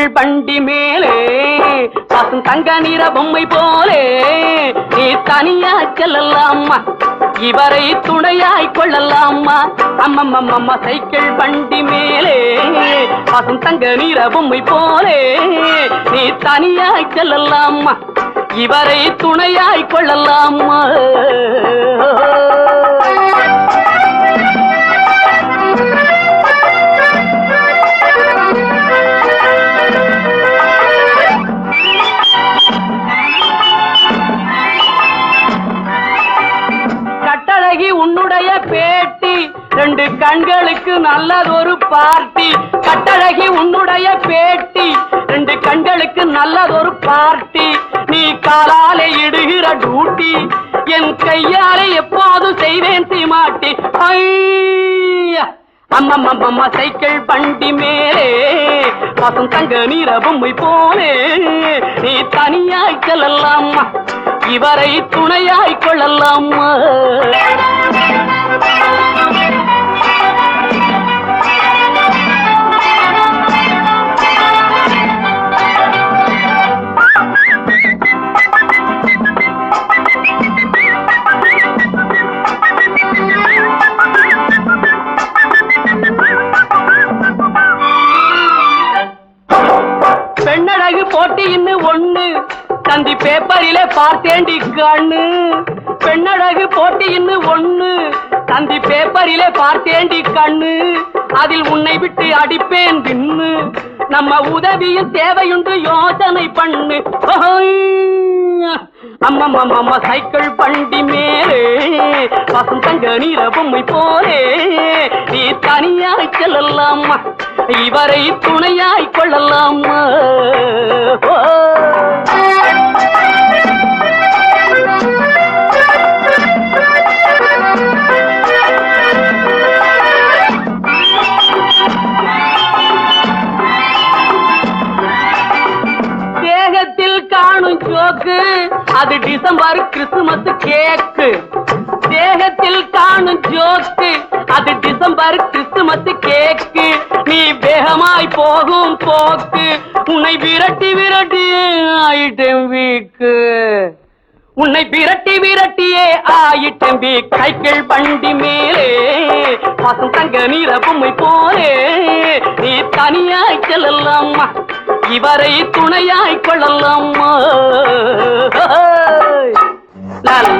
Cycle பண்டி மேலே பசும் தங்க நிற பொம்மை போலே நீ தனியா செல்லலாமா இவரை துணையாய் கொள்ளலாமா அம்மம்மம்மம்மா சைக்கிள் பண்டி மேலே பசும் தங்க நிற பொம்மை போலே நீ தனியாய் செல்லலாமா இவரை துணையாய் கொள்ளலாமா உன்னுடைய பேட்டி. ரெண்டு கண்களுக்கு நல்லதொரு பார்ட்டி. கட்டழகி உன்னுடைய பேட்டி. ரெண்டு கண்களுக்கு நல்லதொரு பார்ட்டி. நீ காலாலே இடுகிற டூட்டி. என் கையாலே எப்போது செய்வேன் சீமாட்டி ஐயா. அம்மம்மம்மம்மா சைக்கிள் பண்டி மேலே. பாசம் தங்க நீர பொம்மை போலே. நீ தனியாய் செல்லலாமா இவரை துணையாய் கொள்ளலாமா பெண்ணழகு ஒண்ணு. தந்தி பேப்பரில பார்த்தேண்டி கண்ணு. பெண்ணழகு போட்டின்னு ஒண்ணு. தந்தி பேப்பரில பார்த்தேண்டி கண்ணு. அதில் உன்னை விட்டு அடிப்பேன் தின்னு. நம்ம உதவியும் தேவையுண்டு யோசனை பண்ணு. ஓய்யா. அம்மம்மம்மம்மா சைக்கிள் பண்டி மேலே. பசும் தங்க நீர பொம்மை போலே. நீ தனியாய் செல்லலாமா இவரை துணையாய் கொள்ளலாமா ஜோக்கு அது டிசம்பர் கிறிஸ்துமஸ் கேக்கு. தேகத்தில் காணும் ஜோக்கு. அது டிசம்பர் கிறிஸ்துமஸ் கேக்கு. நீ வேகமாய் போகும் போக்கு. உன்னை விரட்டி விரட்டி ஆயிட்டேன் வீக்கு. உன்னை விரட்டி விரட்டியே ஆயிட்டம் வீ கைகள் பண்டி மேலே பசும் தங்க நீர பொம்மை போலே. நீ தனியாய் செல்லலாமா இவரை துணையாய் கொள்ளலாமா? லல்